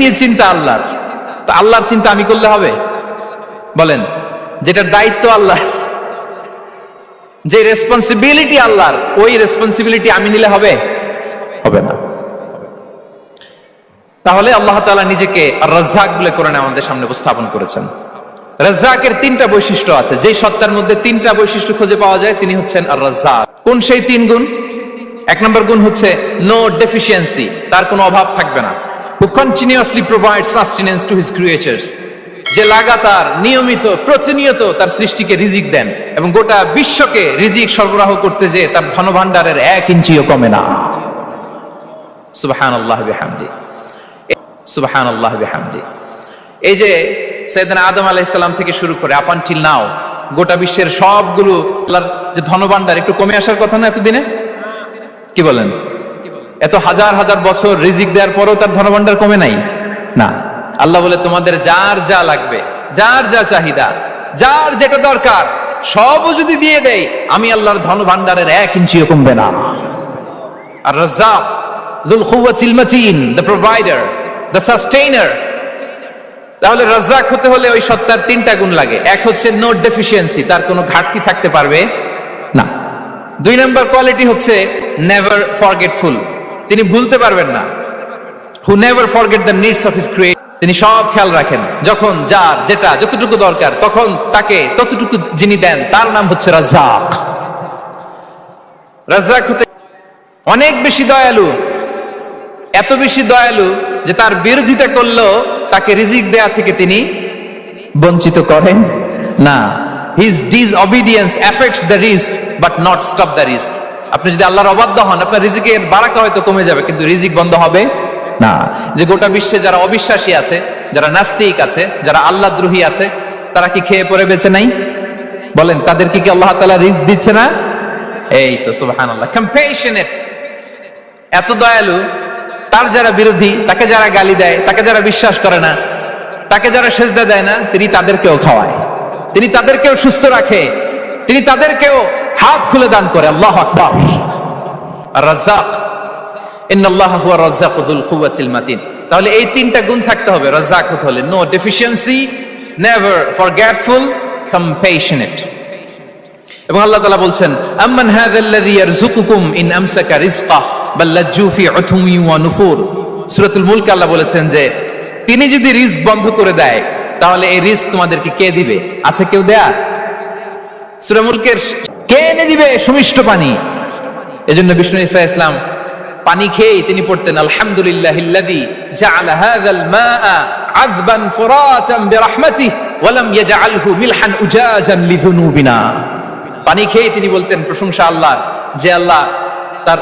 নিয়ে চিন্তা আল্লাহর। তো আল্লাহর চিন্তা আমি করলে হবে? বলেন যেটার দায়িত্ব আল্লাহ যে রেসপন্সিবিলিটি আল্লাহর, ওই রেসপন্সিবিলিটি আমি নিলে হবে? হবে না। তাহলে আল্লাহ তাআলা নিজেকে রাজ্জাক বলে কোরআনে আমাদের সামনে উপস্থাপন করেছেন। রাজ্জাকের তিনটা বৈশিষ্ট্য আছে। যেই সত্তার মধ্যে তিনটা বৈশিষ্ট্য খুঁজে পাওয়া যায়, তিনি হচ্ছেন আর রাজ্জাক। কোন সেই তিন গুণ? এক নম্বর গুণ হচ্ছে নো ডেফিসিয়েন্সি তার কোনো অভাব থাকবে না। Who continuously provide sustenance to his creatures যে লাগাতার, নিয়মিত, প্রতিনিয়ত তার সৃষ্টিকে রিজিক দেন এবং গোটা বিশ্বকে রিজিক সরবরাহ করতে যে তার ধনভাণ্ডারের এক ইঞ্চিও কমে না। সুবাহান আল্লাহ বিহামদি। সুবাহান আল্লাহ বিহামদি। এই যে সৈয়দনা আদম আলাইসাল্লাম থেকে শুরু করে আপানটিল নাও গোটা বিশ্বের সবগুলো যে ধনভাণ্ডার, একটু কমে আসার কথা না এতদিনে? কি বলেন? এত হাজার হাজার বছর রিজিক দেওয়ার পরেও তার ধনভাণ্ডার কমে নাই? না। আল্লাহ বলে, তোমাদের যার যা লাগবে, যার যা চাহিদা, যার যেটা দরকার সবও যদি দিয়ে দেয় আমি আল্লাহর ধন ভান্ডারের এক ইঞ্চিও কমবে না। আর রাজ্জাক যুল কুওয়াতিল মাতিন দ্য প্রোভাইডার দ্য সাস্টেইনার তাহলে রাজ্জাক হতে হলে ওই সত্তার তিনটা গুণ লাগে। এক হচ্ছে নো ডেফিসিয়েন্সি, তার কোনো ঘাটতি থাকতে পারবে না। দুই নম্বর কোয়ালিটি হচ্ছে নেভার ফরগেটফুল। তিনি ভুলতে পারবেন না। Who never forget the needs of his create তিনি সব খেয়াল রাখেন, যখন, যার, যেটা, যতটুকু দরকার, তখন তাকে ততটুকু যিনি দেন, তার নাম হচ্ছে রাজ্জাক। রাজ্জাক হতে অনেক বেশি দয়ালু। এত বেশি দয়ালু যে তার বিরোধিতা করলেও তাকে রিজিক দেয়া থেকে তিনি বঞ্চিত করেন। না his disobedience affects the risk but not stop the risk আপনি যদি আল্লাহর অবাধ্য হন, আপনার রিজিকের বারাকা হয়তো কমে যাবে, কিন্তু রিজিক বন্ধ হবে না। যে গোটা বিশ্বে যারা অবিশ্বাসী আছে, যারা নাস্তিক আছে, যারা আল্লাহ দ্রোহী আছে, তারা কি খেয়ে পরে বেঁচে নাই? বলেন তাদেরকে কি আল্লাহ তাআলা রিস্ক দিচ্ছে না? এই তো, সুবহানাল্লাহ। কম্পেশনেট এত দয়ালু, তার যারা বিরোধী, তাকে যারা গালি দেয়, তাকে যারা বিশ্বাস করে না, তাকে যারা সেজদা দেয় না, তিনি তাদেরকেও খাওয়ায়। তিনি তাদেরকেও সুস্থ রাখে। তিনি তাদেরকেও হাত খুলে দান করে, আল্লাহ আকবার। রাজ্জাক তাহলে এই তিনটা গুণ থাকতে হবে, রাজ্জাক হতে হলে। No deficiency never forgetful compassionate এবং আল্লাহ তাআলা বলছেন, আম্মান হাযাল্লাযী ইয়ারযুকুকুম ইন আমসাকা রিজকা বাল লাজ্জু ফি উতুমি ওয়া নুফুর। সূরাতুল মুলক আল্লাহ বলেছেন যে, তিনি যদি রিস্ক বন্ধ করে দেয়, তাহলে এই রিস্ক তোমাদেরকে কে দিবে? আছে কেউ দেয়া? সূরা মুলকের কে এনে দিবে সুমিষ্ট পানি? এজন্য বিষ্ণু ঈসা ইসলাম পানি খেয়েই তিনি পড়তেন লিযুনুবিনা। পানি খেয়ে তিনি বলতেন, প্রশংসা আল্লাহর, যে আল্লাহ তার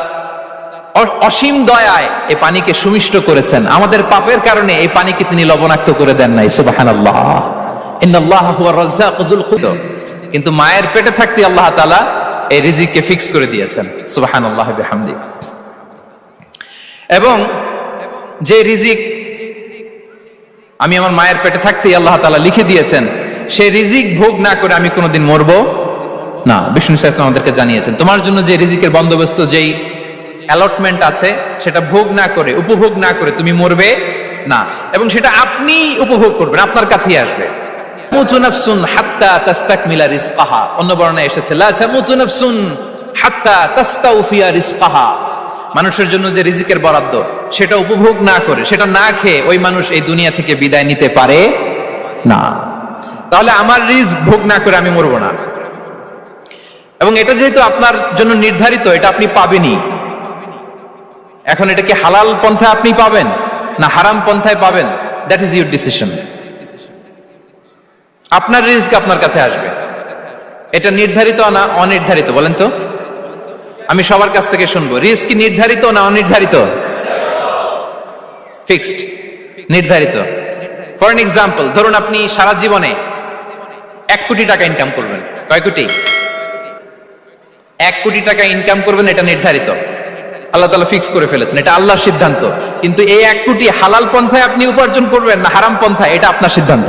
অসীম দয়ায় এই পানিকে সুমিষ্ট করেছেন। আমাদের পাপের কারণে এই পানিকে তিনি লবণাক্ত করে দেন নাই, সুবহানাল্লাহ। ইন্নাল্লাহ হুয়া রাজ্জাকুল কুদর কিন্তু মায়ের পেটে থাকতে আল্লাহ তাআলা এই রিজিককে ফিক্স করে দিয়েছেন। সুবহানাল্লাহ বিহামদি। এবং যে রিজিক আমি আমার মায়ের পেটে থাকতেই আল্লাহ তালা লিখে দিয়েছেন সেই রিজিক ভোগ না করে আমি কোনোদিন মরবো না। বিষ্ণু ইসলাম আমাদেরকে জানিয়েছেন, তোমার জন্য যে রিজিকের বন্দোবস্ত, যেই অ্যালটমেন্ট আছে, সেটা ভোগ না করে, উপভোগ না করে তুমি মরবে না। এবং সেটা আপনি উপভোগ করবেন, আপনার কাছেই আসবে। হাত্তা অন্য এসেছে হাত্তা মানুষের জন্য যে রিজিকের বরাদ্দ, সেটা উপভোগ না করে, সেটা না খেয়ে ওই মানুষ এই দুনিয়া থেকে বিদায় নিতে পারে না। তাহলে আমার রিস্ক ভোগ না করে আমি মরবো না। এবং এটা যেহেতু আপনার জন্য নির্ধারিত, এটা আপনি পাবেনই। এখন এটা কি হালাল পন্থায় আপনি পাবেন না হারাম পন্থায় পাবেন? দ্যাট ইজ ইউর ডিসিশন আপনার রিস্ক আপনার কাছে আসবে। এটা নির্ধারিত না অনির্ধারিত, বলেন তো? আমি সবার কাছ থেকে শুনব, রিস্ক কি নির্ধারিত না অনির্ধারিত? ফিক্সড নির্ধারিত। ফর এন এক্সাম্পল ধরুন আপনি সারা জীবনে এক কোটি টাকা ইনকাম করবেন। কয় কোটি? এক কোটি টাকা ইনকাম করবেন, এটা নির্ধারিত। আল্লাহ তালা ফিক্স করে ফেলেছেন, এটা আল্লাহর সিদ্ধান্ত। কিন্তু এই এক কোটি হালাল পন্থায় আপনি উপার্জন করবেন না হারাম পন্থায়, এটা আপনার সিদ্ধান্ত।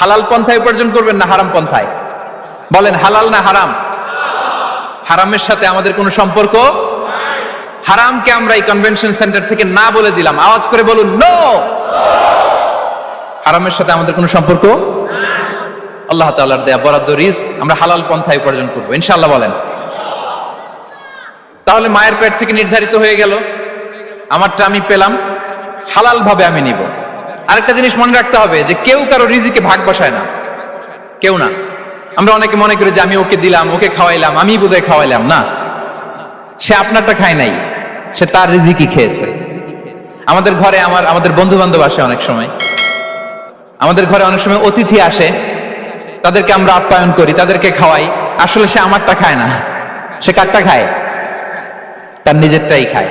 হালাল পন্থায় উপার্জন করবেন না হারাম পন্থায়? বলেন, হালাল না হারাম? হারামের সাথে আমাদের কোনো সম্পর্ক হারামকে আমরা এই কনভেনশন সেন্টার থেকে না বলে দিলাম। আওয়াজ করে বলুন নো হারামের সাথে আমাদের কোনো সম্পর্ক আল্লাহ তাআলার দেয়া বরাদ্দ রিস্ক আমরা হালাল পন্থায় উপার্জন করব। ইনশাআল্লাহ বলেন। তাহলে মায়ের পেট থেকে নির্ধারিত হয়ে গেল। আমারটা আমি পেলাম। হালাল ভাবে আমি নিব। আরেকটা জিনিস মনে রাখতে হবে যে কেউ কারও রিজিকে ভাগ বসায় না। কেউ না। আমরা অনেকে মনে করি যে আমি ওকে দিলাম, ওকে খাওয়াইলাম, আমি বোধহয় খাওয়াইলাম, না। সে আপনারটা খায় নাই, সে তার রিজিকই খেয়েছে। আমাদের ঘরে আমার, আমাদের বন্ধু বান্ধব আসে অনেক সময়। আমাদের ঘরে অনেক সময় অতিথি আসে, তাদেরকে আমরা আপ্যায়ন করি, তাদেরকে খাওয়াই। আসলে সে আমারটা খায় না, সে কারটা খায়? তার নিজেরটাই খায়।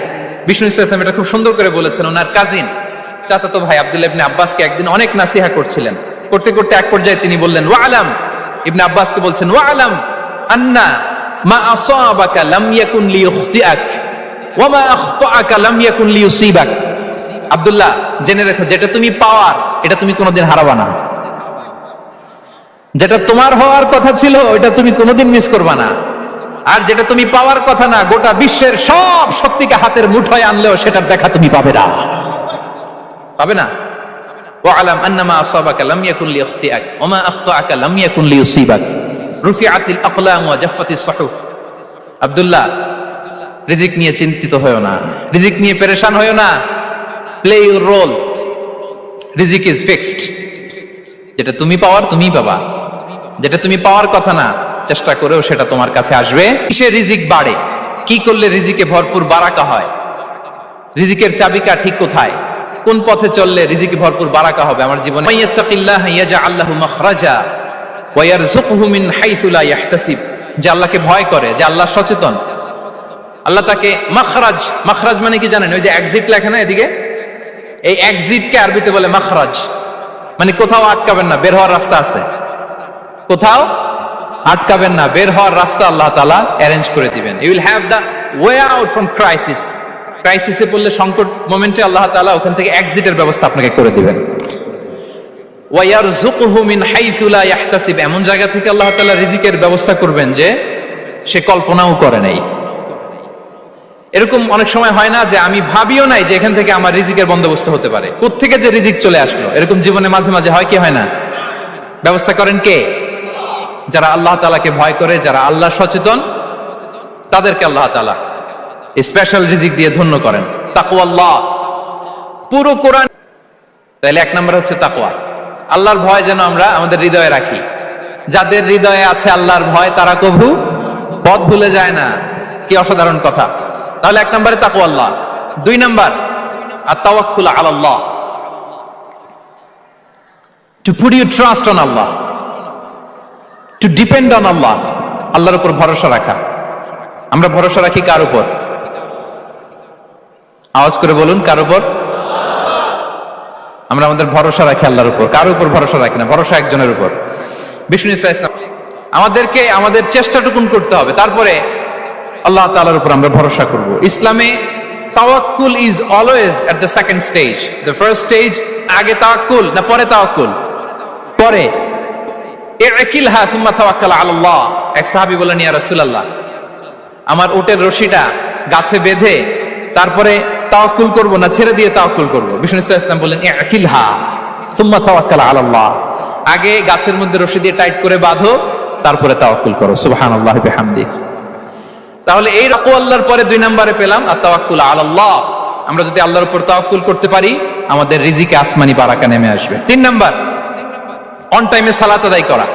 বিষ্ণু ইসলাম এটা খুব সুন্দর করে বলেছেন, ওনার কাজিন চাচাতো ভাই আব্দুল্লাহ ইবনে আব্বাসকে একদিন অনেক নাসিহা করছিলেন। করতে করতে এক পর্যায়ে তিনি বললেন, ওয়া আলাম। ইবনে আব্বাসকে বলছেন, ওয়া আলাম আন্না মা আসাবাকা লাম ইয়াকুন লিইখতিআক ওয়া মা আখতাআকা লাম ইয়াকুন লিইউসিবাক আব্দুল্লাহ, জেনে রেখো, যেটা তুমি পাওয়ার, এটা তুমি কোনোদিন হারাবা না। যেটা তোমার হওয়ার কথা ছিল, ওইটা তুমি কোনোদিন মিস করবা না। আর যেটা তুমি পাওয়ার কথা না, গোটা বিশ্বের সব শক্তিকে হাতের মুঠোয় আনলেও সেটার দেখা তুমি পাবে না। পাবে না? ওয়ালাম আন্নামা আসাবাকা লাম ইয়াকুন লিইখতিআক ওয়া মা আখতাআকা লাম ইয়াকুন লিইউসিবাক। রুফিআতিল আকলাম ওয়া জাফফাতিস সুহুফ। আব্দুল্লাহ, রিজিক নিয়ে চিন্তিত হয়েও না। রিজিক নিয়ে পেরেশান হয়েও না। প্লে ইউর রোল রিজিক ইজ ফিক্সড যেটা তুমি পাওয়ার, তুমিই পাবা। যেটা তুমি পাওয়ার কথা না, চেষ্টা করেও সেটা তোমার কাছে আসবে। কিসে রিজিক বাড়ে? কি করলে রিজিকে ভরপুর বারাকা হয়? রিজিকের চাবিকা ঠিক কোথায়? কোন পথে চললে রিজিকে ভরপুর বারাকা হবে? আমার জীবনে আল্লাহকে ভয় করে, যে আল্লাহ সচেতন। আল্লাহ তাকে মাখরাজ মাখরাজ মানে কি জানেন? ওই যে এক্সিট লেখা না এদিকে? এই এক্সিটকে আরবিতে বলে মাখরাজ। মানে কোথাও আটকাবেন না, বের হওয়ার রাস্তা আছে। কোথাও আটকাবেন না, বের হওয়ার রাস্তা আল্লাহ তালা অ্যারেঞ্জ করে দিবেন। You will have the way out from crisis ক্রাইসিসে পড়লে সংকট মোমেন্টে আল্লাহ তালা ওখান থেকে এক্সিটের ব্যবস্থা আপনাকে করে দিবেন। ওয়াইয়ারযুকহু মিন হাইসু লা ইয়াহতাসিব। এমন জায়গা থেকে আল্লাহ তাআলা রিজিকের ব্যবস্থা করবেন যে সে কল্পনাও করে নাই। এরকম অনেক সময় হয় না যে আমি ভাবিও নাই যে এখান থেকে আমার রিজিকের বন্দোবস্ত হতে পারে। কোত্থেকে যে রিজিক চলে আসলো? এরকম জীবনে মাঝে মাঝে হয় কি হয় না? ব্যবস্থা করেন কে? যারা আল্লাহ তালাকে ভয় করে, যারা আল্লাহ সচেতন, তাদেরকে আল্লাহ তালা স্পেশাল রিজিক দিয়ে ধন্য করেন। তাকুয়া আল্লাহ পুরো কোরআন তাহলে এক নম্বর হচ্ছে তাকুয়া আল্লাহর ভয় যেন আমরা আমাদের হৃদয়ে রাখি। যাদের হৃদয়ে আছে আল্লাহর ভয়, তারা কভু পথ ভুলে যায় না। কি অসাধারণ কথা। তাহলে এক নম্বরে তাকু আল্লাহ দুই নম্বর আর তাওয়াক্কুল আল্লাহ to put you trust on Allah to depend on Allah আল্লাহর উপর ভরসা রাখা। আমরা ভরসা রাখি কার উপর? আওয়াজ করে বলুন, কার উপর? আমরা আমাদের ভরসা রাখি আল্লাহর উপর। কার উপর ভরসা রাখি না, ভরসা একজনের উপর। বিষ্ণু ইসা ইসলাম, আমাদেরকে, আমাদের চেষ্টাটুকুন করতে হবে। তারপরে আল্লাহ তাআলার উপর আমরা ভরসা করব। ইসলামে তাওয়াক্কুল is always at the second stage. The first stage, আগে তাওয়াক্কুল না পরে তাওয়াক্কুল? পরে। ইকিলহা সুম্মা তাওয়াক্কাল আলাল্লাহ এক সাহাবী বলেন ইয়া রাসূলুল্লাহ, আমার উটের রশিটা গাছে বেঁধে, তারপরে তাওয়াক্কুল করব না, ছেড়ে দিয়ে তাওয়াক্কুল করব? বিষ্ণু ইসলাম বললেন ইকিলহা সুম্মা তাওয়াক্কাল আলাল্লাহ। আগে গাছের মধ্যে রশি দিয়ে টাইট করে বাঁধো, তারপরে তাওয়াক্কুল করো। সুবহানাল্লাহ বিহামদি। তাহলে এই রকম আল্লাহর পরে দুই নম্বরে পেলাম, আর তাওয়াক্কুল আল্লাহ আমরা যদি আল্লাহর উপর তাওয়াক্কুল করতে পারি, আমাদের রিজিকে আসমানি বারাকা নেমে আসবে। তিন নাম্বার অন টাইমে সালাত আদায় করা।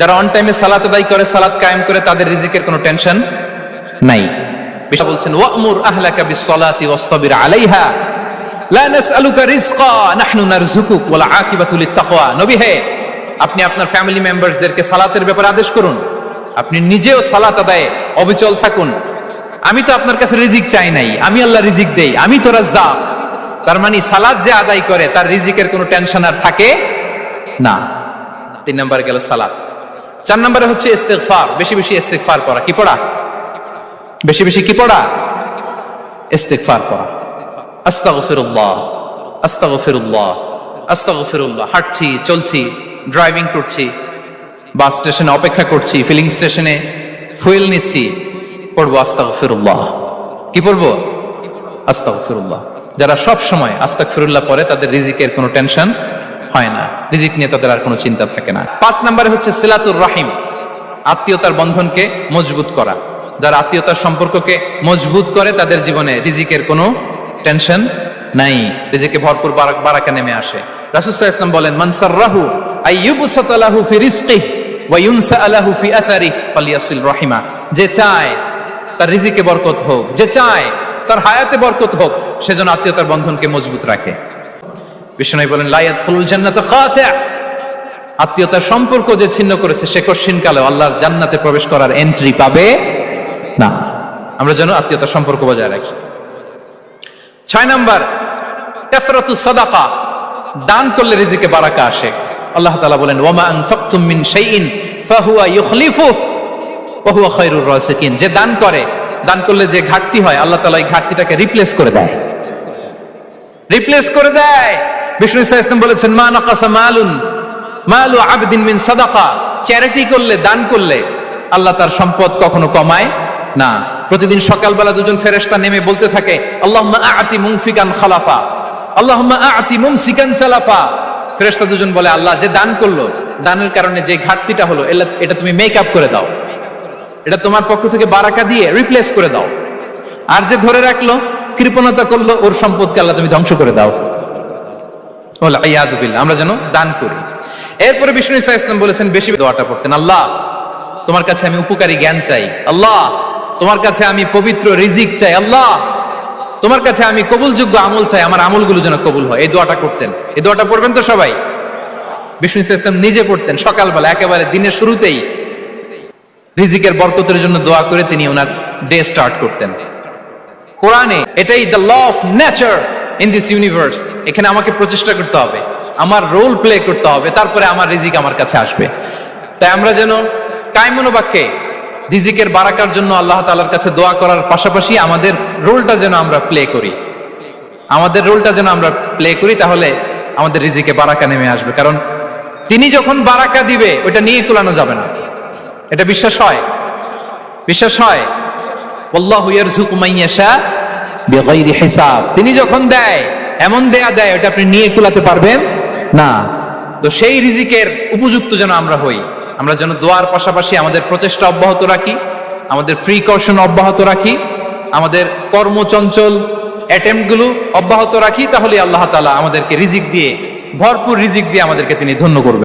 যারা অন টাইমে সালাত আদায় করে, সালাত কায়েম করে, তাদের রিজিকের কোনো টেনশন নাই। বিশা বলছেন, ওয়ামুর আহলাকা বিসসালাতি ওয়াসতাবির আলাইহা। লা নাসআলুকা রিজকা, নাহনু নারযুকুক ওয়াল আকিবাতু লিত্তাকওয়া। নবী হে, আপনি আপনার ফ্যামিলি মেম্বারসদেরকে সালাতের ব্যাপারে আদেশ করুন। আপনি নিজেও সালাত আদায়ে অবিচল থাকুন। আমি তো আপনার কাছে রিজিক চাই নাই। আমি আল্লাহ রিজিক দেই। আমি তো রাজ্জাক। তার মানে সালাদ যে আদায় করে, তার রিজিকের কোনো টেনশন আর থাকে না। তিন নম্বরে গেল সালাদ চার নম্বরে হচ্ছে ইস্তেগফার। বেশি বেশি ইস্তেগফার করা কি পড়া? বেশি বেশি কি পড়া? ইস্তেগফার করা আস্তাগফিরুল্লাহ আস্তাগফিরুল্লাহ আস্তাগফিরুল্লাহ। হাঁটছি, চলছি ড্রাইভিং করছি, বাস স্টেশনে অপেক্ষা করছি ফিলিং স্টেশনে ফুয়েল নিচ্ছি, পড়ব আস্তাগফিরুল্লাহ। কি পড়ব? আস্তাগফিরুল্লাহ। যারা সব সময় আস্তাগফিরুল্লাহ পড়ে, তাদের রিজিকের কোনো টেনশন হয় না। রিজিক নিয়ে তাদের আর কোনো চিন্তা থাকে না। পাঁচ নম্বরে হচ্ছে সিলাতুর রাহিম। আত্মীয়তার বন্ধনকে মজবুত করা। যারা আত্মীয়তার সম্পর্ককে মজবুত করে তাদের জীবনে রিজিকের কোনো টেনশন নাই। রিজিকে ভরপুর বারাক নেমে আসে। রাসূলুল্লাহ ইসলাম বলেন মানসার রাহু আইয়ুবসাতালাহু ফি রিজকিহি ওয়া ইউনসাআলাহু ফি আসারি ফালিয়াসিল রাহিমা। যে চায় তার রিজিকে বরকত হোক, যে চায় তার হায়াতে বরকত হোক সেজন্য আত্মীয়তার বন্ধনকে মজবুত রাখে। বিষ্ণু বলেন লায়াত ফুলুল জান্নাত খাতা আত্মীয়তার সম্পর্ক যে ছিন্ন করেছে, সে কশিন কালে আল্লাহর জান্নাতে প্রবেশ করার এন্ট্রি পাবে না। আমরা যেন আত্মীয়তার সম্পর্ক বজায় রাখি। ছয় নম্বর, কাসরাতু সাদাকা, দান করলে রিজিকে বারাকা আসে। আল্লাহ তাআলা বলেন ওয়ামা আনফাকতুম মিন শাইইন, ফাহুয়া ইউখলিফু, ওয়া খায়রুর রাসিকিন যে দান করে, দান করলে যে ঘাটতি হয়, আল্লাহ তাআলা এই ঘাটতিটাকে রিপ্লেস করে দেয়। রিপ্লেস করে দেয়। বিষ্ণু ইসা ইসলাম বলেছেন, মা নাকাসা মালুন, মালু আবদিন মিন সাদাকা। চ্যারিটি করলে, দান করলে, আল্লাহ তার সম্পদ কখনো কমায় না, প্রতিদিন সকালবেলা দুজন ফেরেশতা নেমে বলতে থাকে, আল্লাহুম্মা আতি মুনফিকান খালাফা, আল্লাহুম্মা আতি মুমসিকান চালাফা। ফেরেশতা দুজন বলে, আল্লাহ যে দান করল, দানের কারণে যে ঘাটতিটা হলো এটা তুমি মেক আপ করে দাও। এটা তোমার পক্ষ থেকে বারাকা দিয়ে রিপ্লেস করে দাও। আর যে ধরে রাখল, কৃপণতা করল, ওর সম্পদকে আল্লাহ তুমি ধ্বংস করে দাও। আমরা যেন দান করি। এরপরে বিষ্ণু ইসা ইসলাম বলেছেন, বেশি দোয়াটা পড়তেন, আল্লাহ, তোমার কাছে আমি উপকারী জ্ঞান চাই। আল্লাহ তোমার কাছে আমি পবিত্র রিজিক চাই, আল্লাহ। তোমার কাছে আমি কবুলযোগ্য আমল চাই, আমার আমলগুলো যেন কবুল হয়। এই দোয়াটা করতেন। এই দোয়াটা পড়বেন তো সবাই? বিষ্ণু ইসা ইসলাম নিজে পড়তেন সকালবেলা, একেবারে দিনের শুরুতেই। রিজিকের বরকতের জন্য দোয়া করে তিনি ওনার ডে স্টার্ট করতেন। কোরআনে এটাই the law of nature in this universe এখানে আমাকে প্রচেষ্টা করতে হবে, আমার রোল প্লে করতে হবে, তারপরে আমার রিজিক আমার কাছে আসবে। তাই আমরা যেন কায়মনোবাক্যে রিজিকের বারাকার জন্য আল্লাহ তাআলার কাছে দোয়া করার পাশাপাশি আমাদের রোলটা যেন আমরা প্লে করি। আমাদের রোলটা যেন আমরা প্লে করি, তাহলে আমাদের রিজিকে বারাকা নেমে আসবে। কারণ তিনি যখন বারাকা দিবে ওটা নিয়ে কুলানো যাবে না। এটা বিশ্বাস হয়? বিশ্বাস হয়? হিসাব। তিনি যখন দেয়, এমন দেয়া দেয় ওটা আপনি নিয়ে কুলাতে পারবেন না। তো সেই রিজিকের উপযুক্ত যেন আমরা হই। আমরা যেন দোয়ার পাশাপাশি আমাদের প্রচেষ্টা অব্যাহত রাখি, আমাদের প্রিকশন অব্যাহত রাখি, আমাদের কর্মচঞ্চল অ্যাটেম্পগুলো অব্যাহত রাখি তাহলে আল্লাহ তালা আমাদেরকে রিজিক দিয়ে, ভরপুর রিজিক দিয়ে আমাদেরকে তিনি ধন্য করবেন।